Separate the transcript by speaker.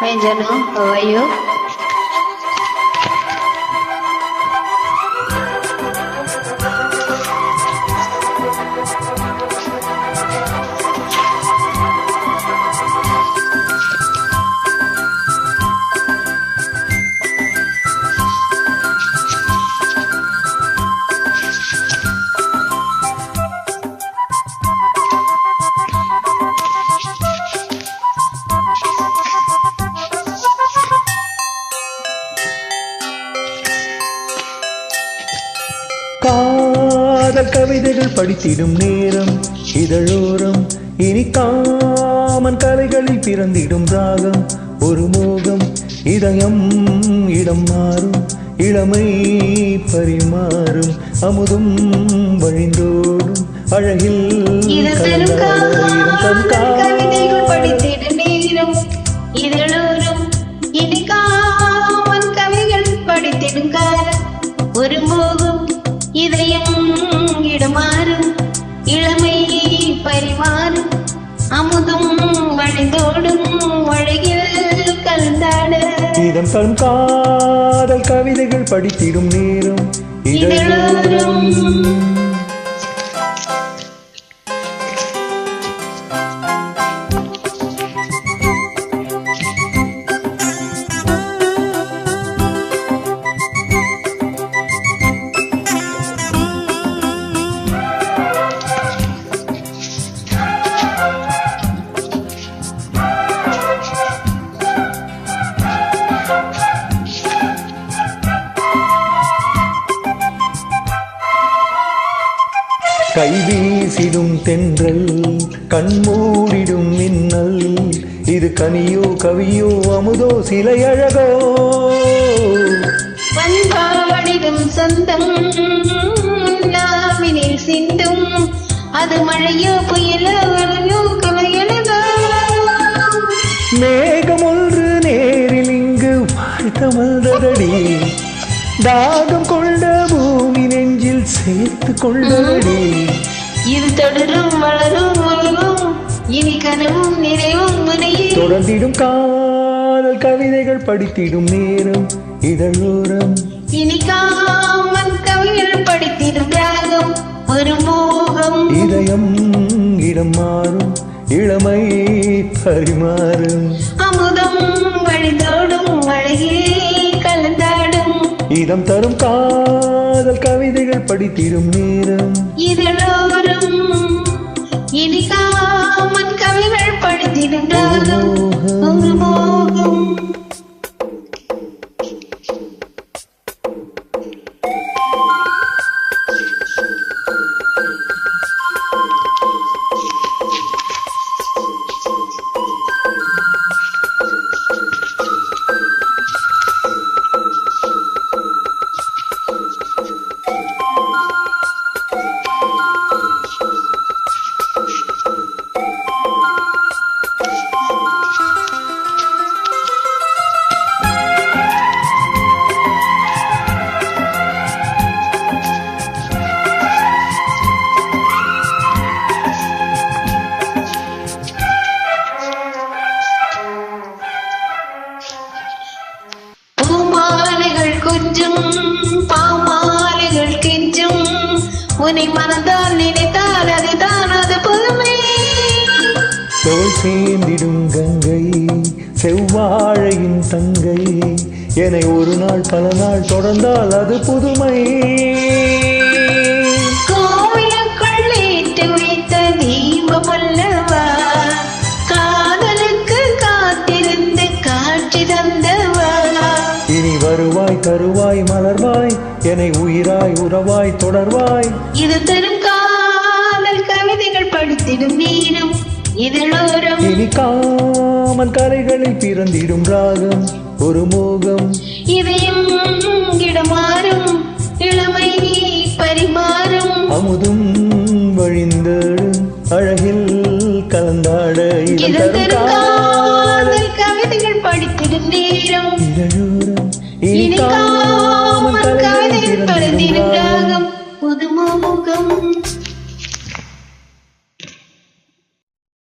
Speaker 1: Hi Janu, how are you?
Speaker 2: காதல் கவிதைகள் படித்திடும் நேரம் இதழோரம். இனி காமன் கலைகளில் பிறந்திடும் ராகம். ஒரு மோகம் இதயம் இடம் மாறும். இளமை பரிமாறும். அமுதும் வழிந்தோடும். அழகில்
Speaker 1: கவிதைகள் படித்திடும் நேரம் இதழோரம். இனி காமன் கவிகள் படித்திடும் காலம். ஒரு மோகம் இதயம் இடமாறும் இளமை பரிமாறும் அமுதும் வழிந்தோடும் அழகில் கலந்தாட.
Speaker 2: இதம் தரும் காதல் கவிதைகள் படித்திடும் நேரம் இதழோரம் கை வீசிடும் தென்றல் கண்மூடிடும் மின்னல். இது கனியோ கவியோ அமுதோ சிலை அழகோ
Speaker 1: பண்பாடிடும் சொந்தம் சிந்தும். அது மழையோ புயலோ அலையோ கலையழகோ.
Speaker 2: மேகம் ஒன்று நேரில் இங்கு வாழ்த்தமல்தடி தாகம் நெஞ்சில் சேர்த்து கொண்டடி
Speaker 1: இது தொடரும் வளரும் வளரும் இனி கனவும் நிறைவும் முனையே.
Speaker 2: தொடர்ந்திடும் காதல் கவிதைகள் படித்திடும் நேரம் இதழோரம்
Speaker 1: இனி காமன் கவிகள் படித்திடும் ராகம் ஒரு மோகம்.
Speaker 2: இதயம் இடம் மாறும் இளமை பரிமாறும்.
Speaker 1: அமுதம் வழிந்தோடும் அழகில் கலந்தாடும்.
Speaker 2: இதம் தரும் காதல் கவிதைகள் படித்திடும் நேரம்.
Speaker 1: இதழோரம் இனி காமன் கவிகள் படித்திடும் உன்னை மனதால் நினைத்தால் அதுதான் அது புதுமை
Speaker 2: தோல் சேர்ந்திடும் கங்கை செவ்வாழையின் தங்கை. என்னை ஒரு நாள் பல நாள் தொடர்ந்தால் அது புதுமை. என்னை உயிராய் உறவாய் தொடர்வாய்.
Speaker 1: இது தரும் காதல் கவிதைகள் படித்திடும் நேரம் இதழோரம்
Speaker 2: இனி காமன் கரைகளில் பிறந்திடும் ராகம் ஒரு மோகம்.
Speaker 1: இதயம் இடமாறும். இளமை பரிமாறும்.
Speaker 2: அமுதும் வழிந்தடும். அழகில் கலந்தாட
Speaker 1: கவிதைகள் படித்திடும் நேரம்
Speaker 2: இதழோரம் இனி